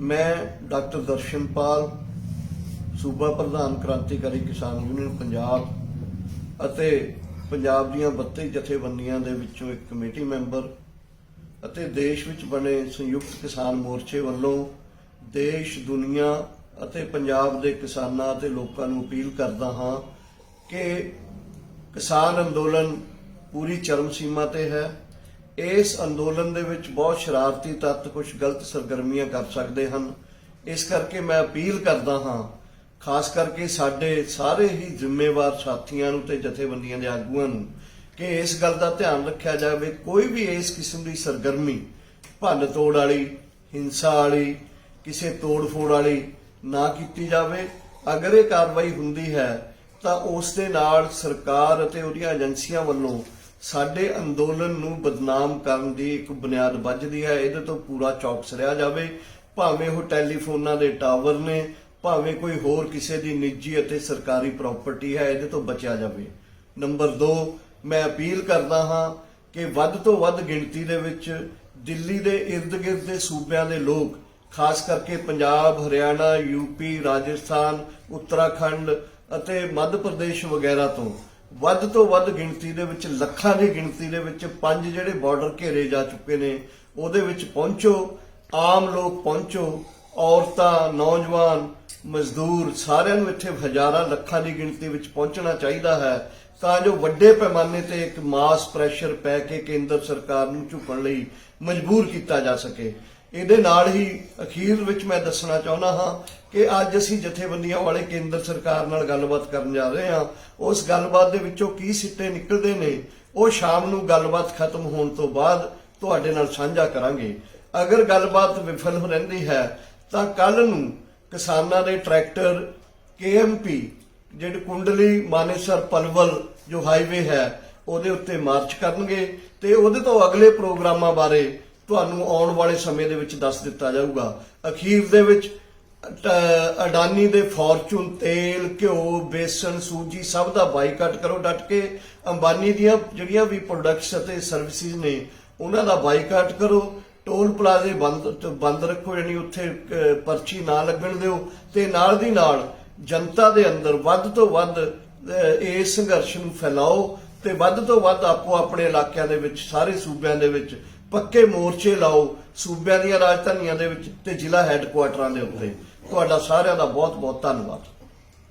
ਮੈਂ ਡਾਕਟਰ ਦਰਸ਼ਨਪਾਲ ਸੂਬਾ ਪ੍ਰਧਾਨ ਕ੍ਰਾਂਤੀਕਾਰੀ ਕਿਸਾਨ ਯੂਨੀਅਨ ਪੰਜਾਬ ਅਤੇ ਪੰਜਾਬ ਦੀਆਂ 32 ਜਥੇਬੰਦੀਆਂ ਦੇ ਵਿੱਚੋਂ ਇੱਕ ਕਮੇਟੀ ਮੈਂਬਰ ਅਤੇ ਦੇਸ਼ ਵਿੱਚ ਬਣੇ ਸੰਯੁਕਤ ਕਿਸਾਨ ਮੋਰਚੇ ਵੱਲੋਂ ਦੇਸ਼, ਦੁਨੀਆ ਅਤੇ ਪੰਜਾਬ ਦੇ ਕਿਸਾਨਾਂ ਅਤੇ ਲੋਕਾਂ ਨੂੰ ਅਪੀਲ ਕਰਦਾ ਹਾਂ ਕਿ ਕਿਸਾਨ ਅੰਦੋਲਨ ਪੂਰੀ ਚਰਮ ਸੀਮਾ ਤੇ ਹੈ ਇਸ ਅੰਦੋਲਨ ਦੇ ਵਿੱਚ ਬਹੁਤ ਸ਼ਰਾਰਤੀ ਤੱਤ ਕੁਝ ਗਲਤ ਸਰਗਰਮੀਆਂ ਕਰ ਸਕਦੇ ਹਨ। ਇਸ ਕਰਕੇ ਮੈਂ ਅਪੀਲ ਕਰਦਾ ਹਾਂ, ਖਾਸ ਕਰਕੇ ਸਾਡੇ ਸਾਰੇ ਹੀ ਜ਼ਿੰਮੇਵਾਰ ਸਾਥੀਆਂ ਨੂੰ ਤੇ ਜਥੇਬੰਦੀਆਂ ਦੇ ਆਗੂਆਂ ਨੂੰ, ਕਿ ਇਸ ਗੱਲ ਦਾ ਧਿਆਨ ਰੱਖਿਆ ਜਾਵੇ। ਕੋਈ ਵੀ ਇਸ ਕਿਸਮ ਦੀ ਸਰਗਰਮੀ, ਭੰਨ ਤੋੜ ਵਾਲੀ, ਹਿੰਸਾ ਵਾਲੀ, ਕਿਸੇ ਤੋੜ ਫੋੜ ਵਾਲੀ ਨਾ ਕੀਤੀ ਜਾਵੇ। ਅਗਰ ਇਹ ਕਾਰਵਾਈ ਹੁੰਦੀ ਹੈ, ਤਾਂ ਉਸ ਦੇ ਨਾਲ ਸਰਕਾਰ ਅਤੇ ਉਹਦੀਆਂ ਏਜੰਸੀਆਂ ਵੱਲੋਂ ਸਾਡੇ ਅੰਦੋਲਨ ਨੂੰ ਬਦਨਾਮ ਕਰਨ ਦੀ ਇੱਕ ਬੁਨਿਆਦ ਵੱਜਦੀ ਹੈ। ਇਹਦੇ ਤੋਂ ਪੂਰਾ ਚੌਕਸ ਰਿਹਾ ਜਾਵੇ। ਭਾਵੇਂ ਉਹ ਟੈਲੀਫੋਨਾਂ ਦੇ ਟਾਵਰ ਨੇ, ਭਾਵੇਂ ਕੋਈ ਹੋਰ ਕਿਸੇ ਦੀ ਨਿੱਜੀ ਅਤੇ ਸਰਕਾਰੀ ਪ੍ਰਾਪਰਟੀ ਹੈ, ਇਹਦੇ ਤੋਂ ਬਚਿਆ ਜਾਵੇ। ਨੰਬਰ 2 ਮੈਂ ਅਪੀਲ ਕਰਦਾ ਹਾਂ ਕਿ ਵੱਧ ਤੋਂ ਵੱਧ ਗਿਣਤੀ ਦੇ ਵਿੱਚ ਦਿੱਲੀ ਦੇ ird-gird ਦੇ ਸੂਬਿਆਂ ਦੇ ਲੋਕ, ਖਾਸ ਕਰਕੇ ਪੰਜਾਬ, ਹਰਿਆਣਾ ਯੂਪੀ ਰਾਜਸਥਾਨ, ਉੱਤਰਾਖੰਡ ਅਤੇ ਮੱਧ ਪ੍ਰਦੇਸ਼ ਵਗੈਰਾ ਤੋਂ ਵੱਧ ਤੋਂ ਵੱਧ ਗਿਣਤੀ ਦੇ ਵਿੱਚ, ਲੱਖਾਂ ਦੀ ਗਿਣਤੀ ਦੇ ਵਿੱਚ ਪੰਜ ਜਿਹੜੇ ਬਾਰਡਰ ਘੇਰੇ ਜਾ ਚੁੱਕੇ ਨੇ, ਉਹਦੇ ਵਿੱਚ ਪਹੁੰਚੋ, ਆਮ ਲੋਕ ਪਹੁੰਚੋ, ਔਰਤਾਂ, ਨੌਜਵਾਨ, ਮਜ਼ਦੂਰ, ਸਾਰਿਆਂ ਨੂੰ ਇੱਥੇ ਹਜ਼ਾਰਾਂ, ਲੱਖਾਂ ਦੀ ਗਿਣਤੀ ਵਿੱਚ ਪਹੁੰਚਣਾ ਚਾਹੀਦਾ ਹੈ। ਤਾਂ ਜੋ ਵੱਡੇ ਪੈਮਾਨੇ ਤੇ ਇੱਕ ਮਾਸ ਪ੍ਰੈਸ਼ਰ ਪੈ ਕੇ ਕੇਂਦਰ ਸਰਕਾਰ ਨੂੰ ਝੁਕਣ ਲਈ ਮਜਬੂਰ ਕੀਤਾ ਜਾ ਸਕੇ। ਇਹਦੇ ਨਾਲ ਹੀ ਅਖੀਰ ਵਿੱਚ ਮੈਂ ਦੱਸਣਾ ਚਾਹੁੰਦਾ ਹਾਂ ਕਿ ਅੱਜ ਅਸੀਂ ਜਥੇਬੰਦੀਆਂ ਵਾਲੇ ਕੇਂਦਰ ਸਰਕਾਰ ਨਾਲ ਗੱਲਬਾਤ ਕਰਨ ਜਾ ਰਹੇ ਹਾਂ। ਉਸ ਗੱਲਬਾਤ ਦੇ ਵਿੱਚੋਂ ਕੀ ਸਿੱਟੇ ਨਿਕਲਦੇ ਨੇ, ਉਹ ਸ਼ਾਮ ਨੂੰ ਗੱਲਬਾਤ ਖਤਮ ਹੋਣ ਤੋਂ ਬਾਅਦ ਤੁਹਾਡੇ ਨਾਲ ਸਾਂਝਾ ਕਰਾਂਗੇ। ਅਗਰ ਗੱਲਬਾਤ ਵਿਫਲ ਹੋ ਰਹਿੰਦੀ ਹੈ, ਤਾਂ ਕੱਲ ਨੂੰ ਕਿਸਾਨਾਂ ਦੇ ਟਰੈਕਟਰ KMP ਜਿਹੜੇ ਕੁੰਡਲੀ ਮਾਨੇਸਰ ਪਲਵਲ ਜੋ ਹਾਈਵੇ ਹੈ, ਉਹਦੇ ਉੱਤੇ ਮਾਰਚ ਕਰਨਗੇ ਤੇ ਉਹਦੇ ਤੋਂ ਅਗਲੇ ਪ੍ਰੋਗਰਾਮਾਂ ਬਾਰੇ ਤੁਹਾਨੂੰ ਆਉਣ ਵਾਲੇ ਸਮੇਂ ਦੇ ਵਿੱਚ ਦੱਸ ਦਿੱਤਾ ਜਾਊਗਾ। ਅਖੀਰ ਦੇ ਵਿੱਚ ਅਡਾਨੀ ਦੇ ਫੋਰਚੂਨ ਤੇਲ ਘਿਓ ਬੇਸਣ ਸੂਜੀ ਸਭ ਦਾ ਬਾਈਕਾਟ ਕਰੋ ਡਟ ਕੇ। ਅੰਬਾਨੀ ਦੀਆਂ ਜਿਹੜੀਆਂ ਵੀ ਪ੍ਰੋਡਕਟਸ ਅਤੇ ਸਰਵਿਸਿਜ਼ ਨੇ ਉਹਨਾਂ ਦਾ ਬਾਈਕਾਟ ਕਰੋ। ਟੋਲ ਪਲਾਜ਼ੇ ਬੰਦ ਬੰਦ ਰੱਖੋ ਯਾਨੀ ਉੱਥੇ ਪਰਚੀ ਨਾ ਲੱਗਣ ਦਿਓ। ਤੇ ਨਾਲ ਦੀ ਨਾਲ ਜਨਤਾ ਦੇ ਅੰਦਰ ਵੱਧ ਤੋਂ ਵੱਧ ਅਹ, ਇਸ ਸੰਘਰਸ਼ ਨੂੰ ਫੈਲਾਓ ਤੇ ਵੱਧ ਤੋਂ ਵੱਧ ਆਪੋ ਆਪਣੇ ਇਲਾਕਿਆਂ ਦੇ ਵਿੱਚ ਸਾਰੇ ਸੂਬਿਆਂ ਦੇ ਵਿੱਚ ਪੱਕੇ ਮੋਰਚੇ ਲਾਓ ਸੂਬਿਆਂ ਦੀਆਂ ਰਾਜਧਾਨੀਆਂ ਦੇ ਵਿੱਚ ਤੇ ਜ਼ਿਲ੍ਹਾ ਹੈੱਡਕੁਆਟਰਾਂ ਦੇ ਉੱਤੇ। ਤੁਹਾਡਾ ਸਾਰਿਆਂ ਦਾ ਬਹੁਤ ਬਹੁਤ ਧੰਨਵਾਦ।